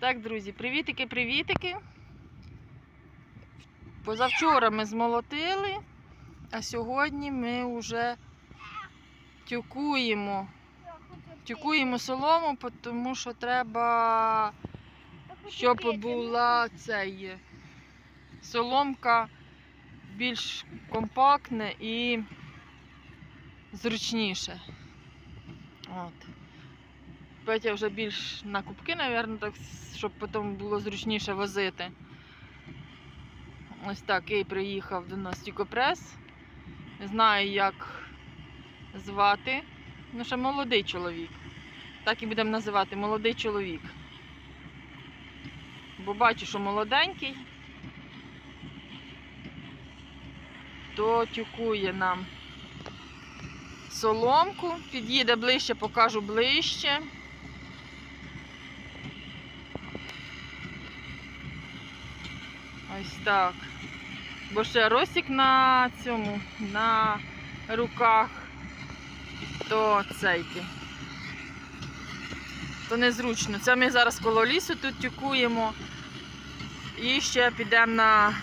Так, друзі, привітики, привітики. Позавчора ми змолотили, а сьогодні ми вже тюкуємо. Тюкуємо солому, тому що треба, щоб була цей соломка більш компактне і зручніше. От. Петя вже більш на кубки, мабуть, так, щоб потім було зручніше возити. Ось так і приїхав до нас тюкопрес. Не знаю, як звати. Ну, ще молодий чоловік. Так і будемо називати молодий чоловік. Бо бачу, що молоденький, то тюкує нам соломку. Під'їде ближче, покажу ближче. Ось так. Бо ще росік на цьому, на руках, то цейки. То незручно. Це ми зараз коло лісу тут тюкуємо. І ще підемо на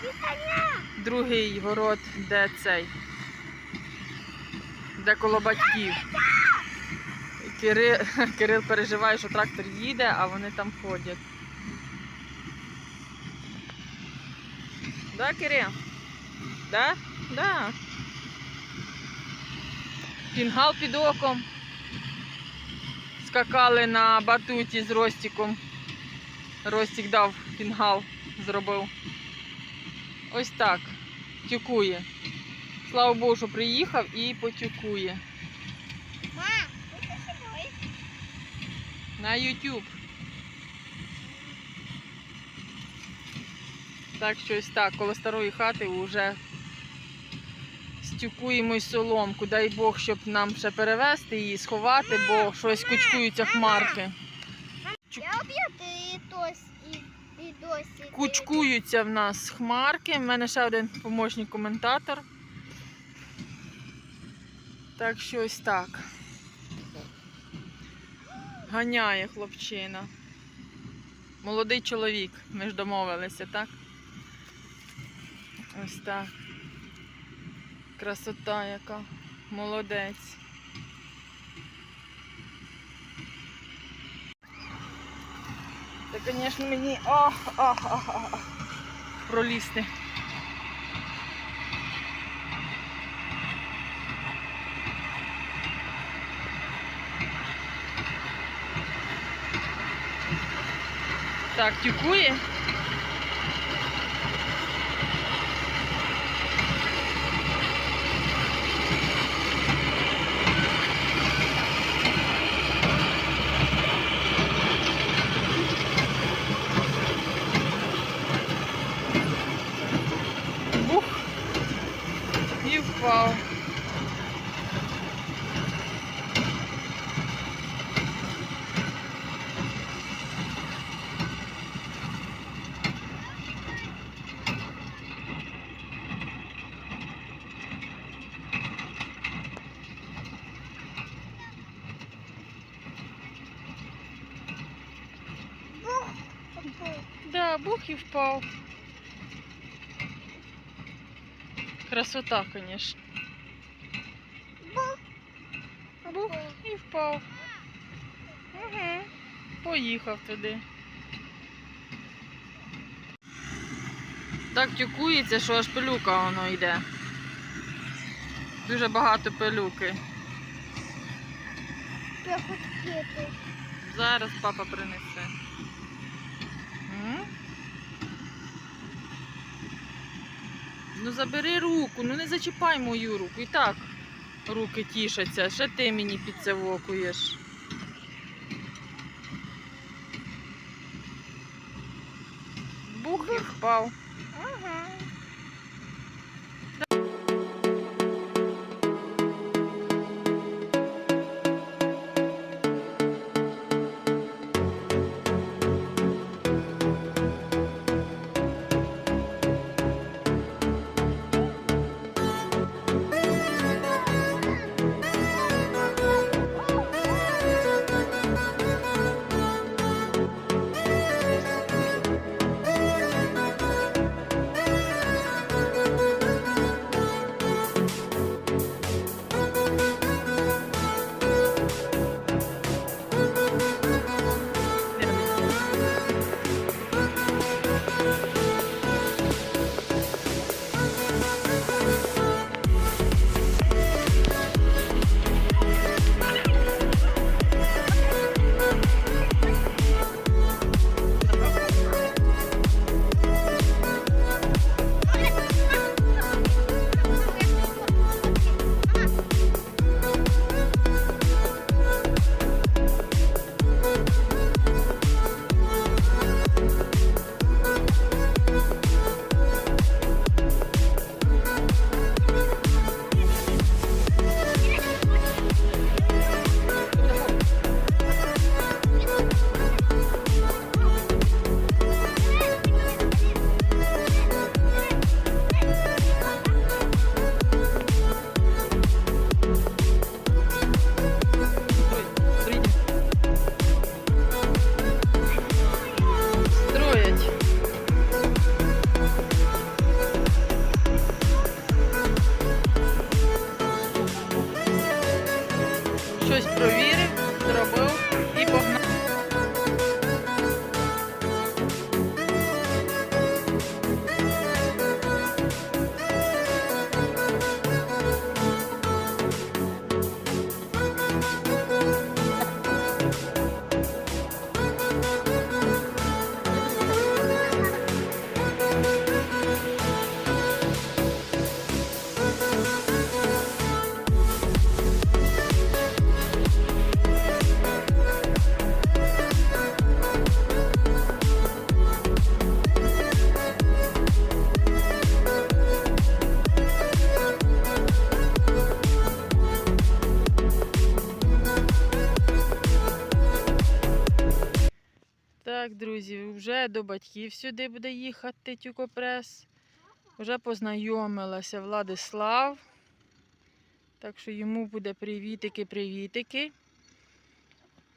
другий город, де цей. Де коло батьків. Кирил, Кирил переживає, що трактор їде, а вони там ходять. Да, Кирил? Да? Да. Фінгал під оком. Скакали на батуті з Ростіком. Ростік дав фінгал, зробив. Ось так. Тюкує. Слава Богу, що приїхав і потюкує. Ма, ти? На YouTube. Так що ось так, коло старої хати вже стюкуємо й соломку. Дай Бог, щоб нам ще перевезти її, сховати, бо щось кучкуються хмарки. Кучкуються в нас хмарки. У мене ще один помічник коментатор. Так що ось так. Ганяє хлопчина. Молодий чоловік, ми ж домовилися, так? Ось так. Красота яка. Молодець. Та, звісно, мені ох, ох, ох, пролізти. Так, тюкує. Бух. І впав. Бух. Да, бух і впав. Красота, конечно. Бух. Бух і впав. Угу. Поїхав туди. Так тюкується, що аж пилюка воно йде. Дуже багато пилюки. Зараз папа принесе. М? Ну забери руку, ну не зачіпай мою руку. І так руки тішаться, ще ти мені підцевокуєш. Бух і впав. Ага. До батьків сюди буде їхати тюкопрес. Вже познайомилася Владислав. Так що йому буде привітики-привітики.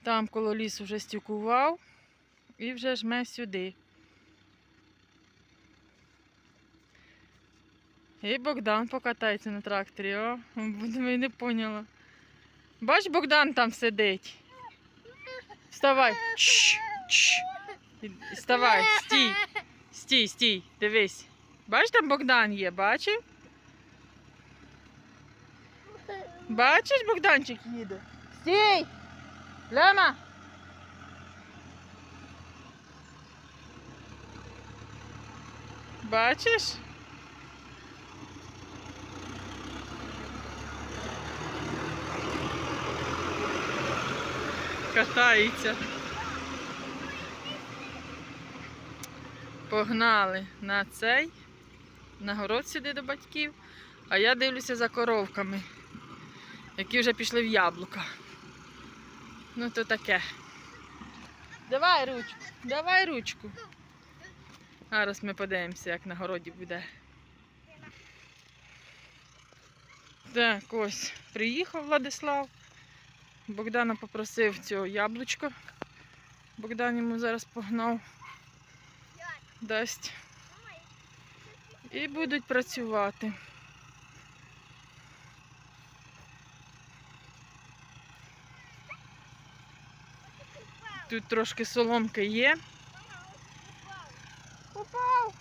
Там коло лісу вже стюкував і вже жме сюди. І Богдан покатається на тракторі. О, і не поняла. Бач, Богдан там сидить. Вставай. Чш, чш. Вставай, стій. Стій, стій, дивись. Бач, там Богдан є, бачив? Бачиш, Богданчик їде. Стій! Лема! Бачиш? Катається. Погнали на цей, на город сюди до батьків, а я дивлюся за коровками, які вже пішли в яблука. Ну то таке. Давай ручку, давай ручку. Зараз ми подивимося, як на городі буде. Так, ось приїхав Владислав. Богдана попросив цього яблучко. Богдан йому зараз погнав. Дасть. І будуть працювати. Тут трошки соломки є. Попав.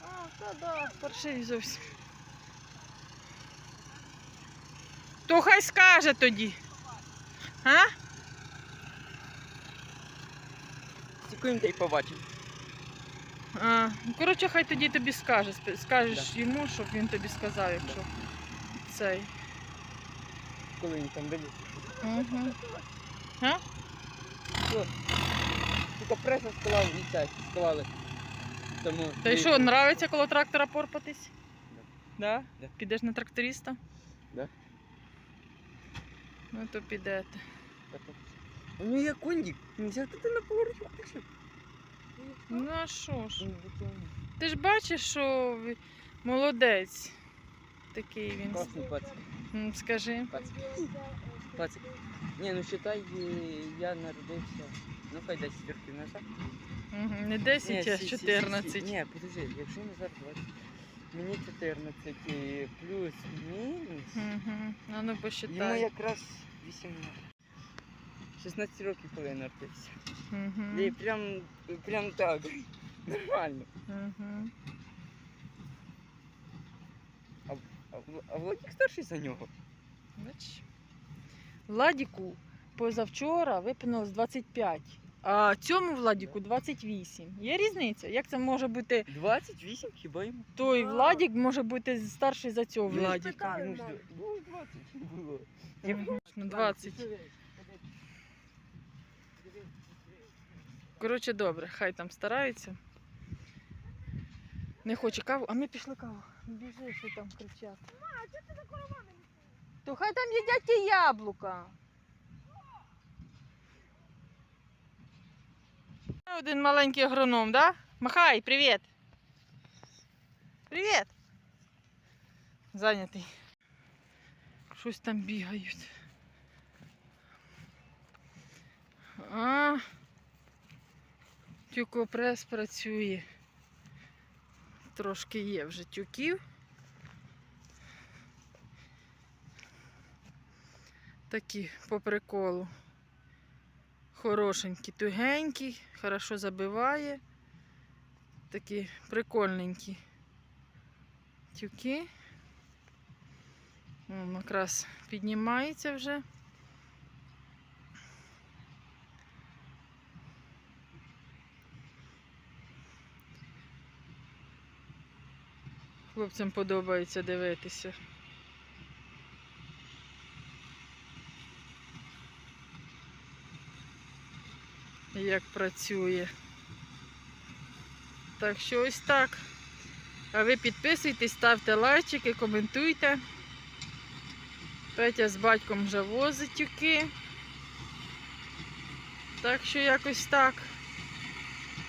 А, та да, паршивий зовсім. То хай скаже тоді. А? Та й побачимо. А, ну, коротше, хай тоді тобі скаже. Скажеш йому, щоб він тобі сказав, якщо цей. Коли він там дивиться. Угу. Тільки преса склав і це склали. Тому Та й що, нравиться коло трактора порпатись? Да? Да. Підеш на тракториста? Да. Ну то підете. У нього є кондік. Ти на поворотку. Ти що? Ну а що ж? Ти ж бачиш, що молодець. Такий він. Класний пацик. Скажи. Пацик. Пацик. Ні, ну считай, я народився. Ну хай 10 років назад. Мгм, Не 10, а сі- сі- сі- 14. Ні, подожди, якщо назад 20. Мені 14 і плюс мінус. Угу. А ну Йому якраз 18. 16 років, коли я народився. Угу. І прям, прям так. Нормально. Угу. А, а Владик старший за нього. Бач. Владіку позавчора випинулось 25, а цьому Владіку 28. Є різниця? Як це може бути? 28 хіба йому? Той Владік може бути старший за цього ж Владіка. питали, ну, ж, було 20 було. Ну, 20. Коротше, добре, хай там стараються. Не хоче каву, а ми пішли каву. Біжи, що там кричать. То хай там їдять ті яблука. Один маленький агроном, да? Махай, привіт. Привіт. Зайнятий. Щось там бігають. А, тюкопрес працює. Трошки є вже тюків. Такі по приколу. Хорошенькі, тугенькі, хорошо забиває. Такі прикольненькі тюки. Вон якраз піднімається вже. Хлопцям подобається дивитися. Як працює. Так що ось так. А ви підписуйтесь, ставте лайчики, коментуйте. Петя з батьком вже возить тюки. Так що якось так.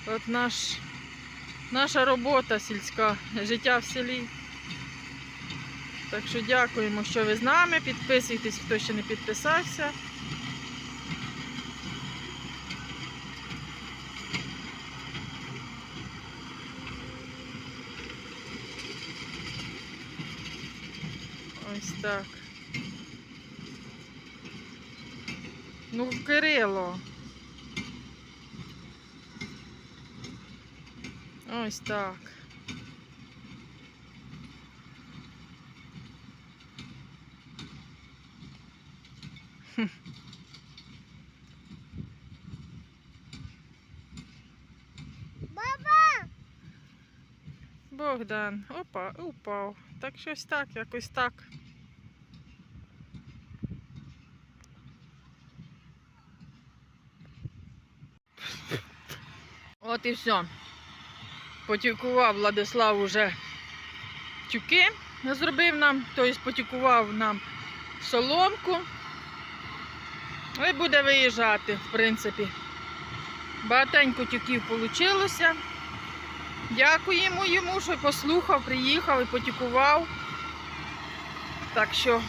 От наш, наша робота сільська, життя в селі. Так що дякуємо, що ви з нами. Підписуйтесь, хто ще не підписався. Ось так. Ну, Кирило. Ось так. Хм. Баба! Богдан, опа, упав. Так щось так, якось так. От і все. Потікував Владислав уже тюки, зробив нам, тобто потікував нам соломку. І буде виїжджати, в принципі. Багатенько тюків вийшло. Дякуємо йому, що послухав, приїхав і потікував. Так що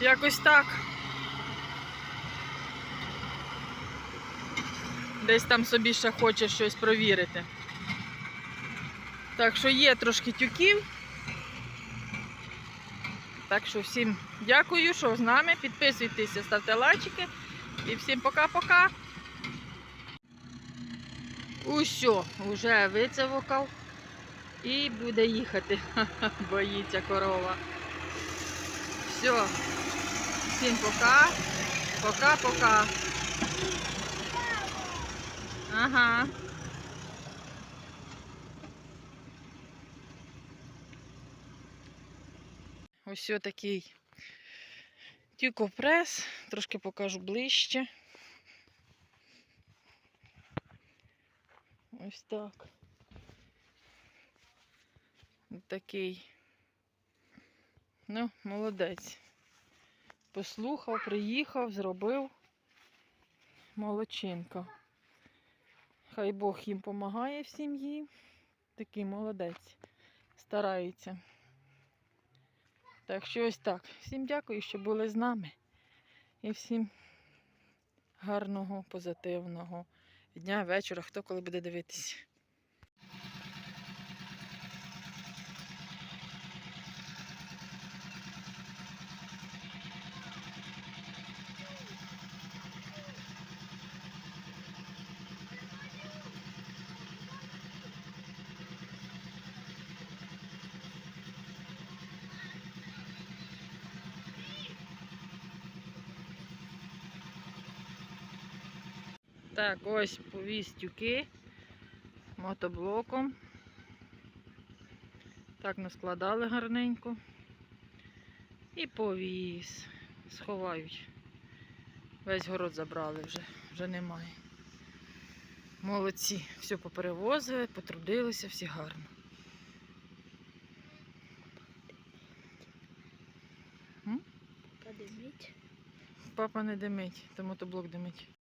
якось так. Десь там собі ще хоче щось провірити. Так що є трошки тюків. Так що всім дякую, що з нами. Підписуйтеся, ставте лайчики. І всім пока-пока. Усьо, вже вицевокав і буде їхати. Ха-ха, Боїться корова. Все. Всім пока. Пока-пока. Ага. Ось такий тюкопрес. Трошки покажу ближче. Ось так. Ось такий. Ну, молодець. Послухав, приїхав, зробив. Молодчинка. Хай Бог їм допомагає в сім'ї. Такий молодець. Старається. Так що ось так. Всім дякую, що були з нами. І всім гарного, позитивного дня, вечора, хто коли буде дивитися. Так, ось повіз тюки мотоблоком. Так наскладали гарненько. І повіз. Сховають. Весь город забрали вже, вже немає. Молодці, все поперевозили, потрудилися, всі гарно. Подивіть. Папа не димить, то мотоблок димить.